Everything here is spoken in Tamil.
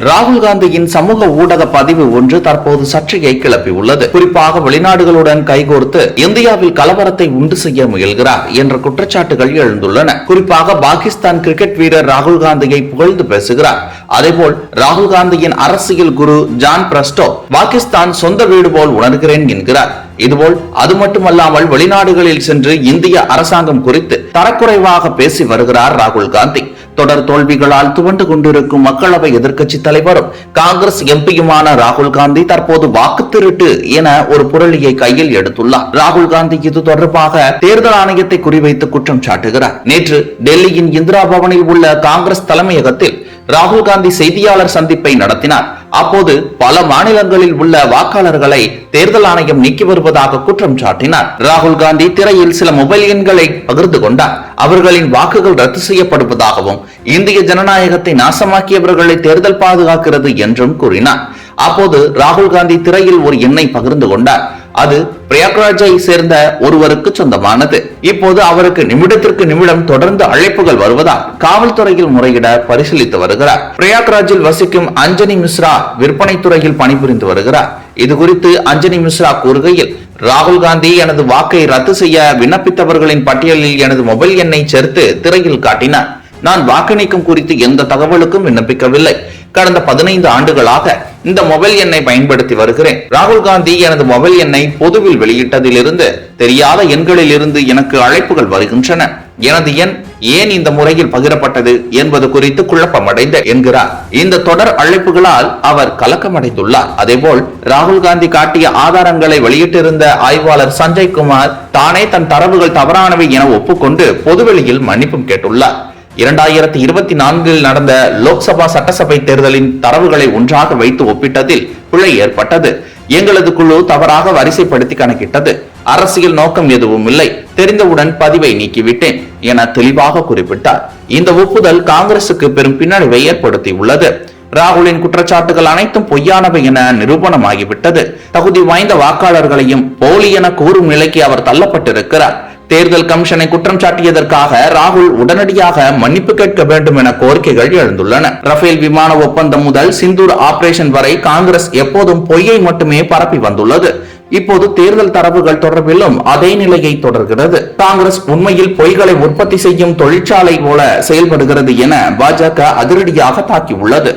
ராகுல் காந்தியின் சமூக ஊடக பதிவு ஒன்று தற்போது சர்ச்சையை கிளப்பியுள்ளது. குறிப்பாக வெளிநாடுகளுடன் கைகோர்த்து இந்தியாவில் கலவரத்தை உண்டு செய்ய முயல்கிறார் என்ற குற்றச்சாட்டுகள் எழுந்துள்ளன. குறிப்பாக பாகிஸ்தான் கிரிக்கெட் வீரர் ராகுல் காந்தியை புகழ்ந்து பேசுகிறார். அதேபோல் ராகுல் காந்தியின் அரசியல் குரு ஜான் பிரஸ்டோ பாகிஸ்தான் சொந்த வீடு போல் உணர்கிறேன் என்கிறார். இதுபோல் அது மட்டுமல்லாமல் வெளிநாடுகளில் சென்று இந்திய அரசாங்கம் குறித்து தரக்குறைவாக பேசி வருகிறார் ராகுல் காந்தி. தொடர் தோல்விகளால் துவண்டு கொண்டிருக்கும் மக்களவை எதிர்க்கட்சி தலைவரும் காங்கிரஸ் எம்பியுமான ராகுல் காந்தி தற்போது வாக்கு திருட்டு என ஒரு புரளியை கையில் எடுத்துள்ளார். ராகுல் காந்தி இது தொடர்பாக தேர்தல் ஆணையத்தை குறிவைத்து குற்றம் சாட்டுகிறார். நேற்று டெல்லியின் இந்திரா பவனில் உள்ள காங்கிரஸ் தலைமையகத்தில் ராகுல் காந்தி செய்தியாளர் சந்திப்பை நடத்தினார். அப்போது பல மாநிலங்களில் உள்ள வாக்காளர்களை தேர்தல் ஆணையம் நீக்கி வருவதாக குற்றம் சாட்டினார். ராகுல் காந்தி திரையில் சில மொபைல் எண்களை பகிர்ந்து கொண்டார். அவர்களின் வாக்குகள் ரத்து செய்யப்படுவதாகவும் இந்திய ஜனநாயகத்தை நாசமாக்கியவர்களை தேர்தல் பாதுகாக்கிறது என்றும் கூறினார். அப்போது ராகுல் காந்தி திரையில் ஒரு எண்ணை பகிர்ந்து கொண்டார். அது பிரயாக்ராஜை சேர்ந்த ஒருவருக்கு சொந்தமானது. இப்போது அவருக்கு நிமிடத்திற்கு நிமிடம் தொடர்ந்து அழைப்புகள் வருவதால் காவல்துறையில் முறையிட பரிசீலித்து வருகிறார். பிரயாக்ராஜில் வசிக்கும் அஞ்சனி மிஸ்ரா விற்பனை துறையில் பணிபுரிந்து வருகிறார். இது குறித்து அஞ்சனி மிஸ்ரா கூறுகையில் ராகுல் காந்தி எனது வாக்கை ரத்து செய்ய விண்ணப்பித்தவர்களின் பட்டியலில் எனது மொபைல் எண்ணை சேர்த்து திரையில் காட்டினார். நான் வாக்கு நீக்கம் குறித்து எந்த தகவலுக்கும் விண்ணப்பிக்கவில்லை. கடந்த பதினைந்து ஆண்டுகளாக இந்த மொபைல் எண்ணை பயன்படுத்தி வருகிறேன். ராகுல் காந்தி எனது மொபைல் எண்ணை பொதுவில் வெளியிட்டதிலிருந்து தெரியாத எண்களில் இருந்து எனக்கு அழைப்புகள் வருகின்றன. எனது எண் ஏன் இந்த முறையில் பகிரப்பட்டது என்பது குறித்து குழப்பமடைந்த என்கிறார். இந்த தொடர் அழைப்புகளால் அவர் கலக்கமடைந்துள்ளார். அதேபோல் ராகுல் காந்தி காட்டிய ஆதாரங்களை வெளியிட்டிருந்த ஆய்வாளர் சஞ்சய் குமார் தானே தன் தரவுகள் தவறானவை என ஒப்புக்கொண்டு பொதுவெளியில் மன்னிப்பும் கேட்டுள்ளார். இரண்டாயிரத்தி இருபத்தி நான்கில் நடந்த லோக்சபா சட்டசபை தேர்தலின் தரவுகளை ஒன்றாக வைத்து ஒப்பிட்டதில் பிழை ஏற்பட்டது. எங்களது குழு தவறாக வரிசைப்படுத்தி கணக்கிட்டது. அரசியல் நோக்கம் எதுவும் இல்லை. தெரிந்தவுடன் பதிவை நீக்கிவிட்டேன் என தெளிவாக குறிப்பிட்டார். இந்த ஒப்புதல் காங்கிரசுக்கு பெரும் பின்னடைவை ஏற்படுத்தியுள்ளது. ராகுலின் குற்றச்சாட்டுகள் அனைத்தும் பொய்யானவை என நிரூபணமாகிவிட்டது. தகுதி வாய்ந்த வாக்காளர்களையும் போலி என கூறும் நிலைக்கு அவர் தள்ளப்பட்டிருக்கிறார். தேர்தல் கமிஷனை குற்றம் சாட்டியதற்காக ராகுல் உடனடியாக மன்னிப்பு கேட்க வேண்டும் என கோரிக்கைகள் எழுந்துள்ளன. ரஃபேல் விமான ஒப்பந்தம் முதல் சிந்தூர் ஆபரேஷன் வரை காங்கிரஸ் எப்போதும் பொய்யை மட்டுமே பரப்பி வந்துள்ளது. இப்போது தேர்தல் தரவுகள் தொடர்பிலும் அதே நிலையை தொடர்கிறது. காங்கிரஸ் உண்மையில் பொய்களை உற்பத்தி செய்யும் தொழிற்சாலை போல செயல்படுகிறது என பாஜக அதிரடியாக தாக்கியுள்ளது.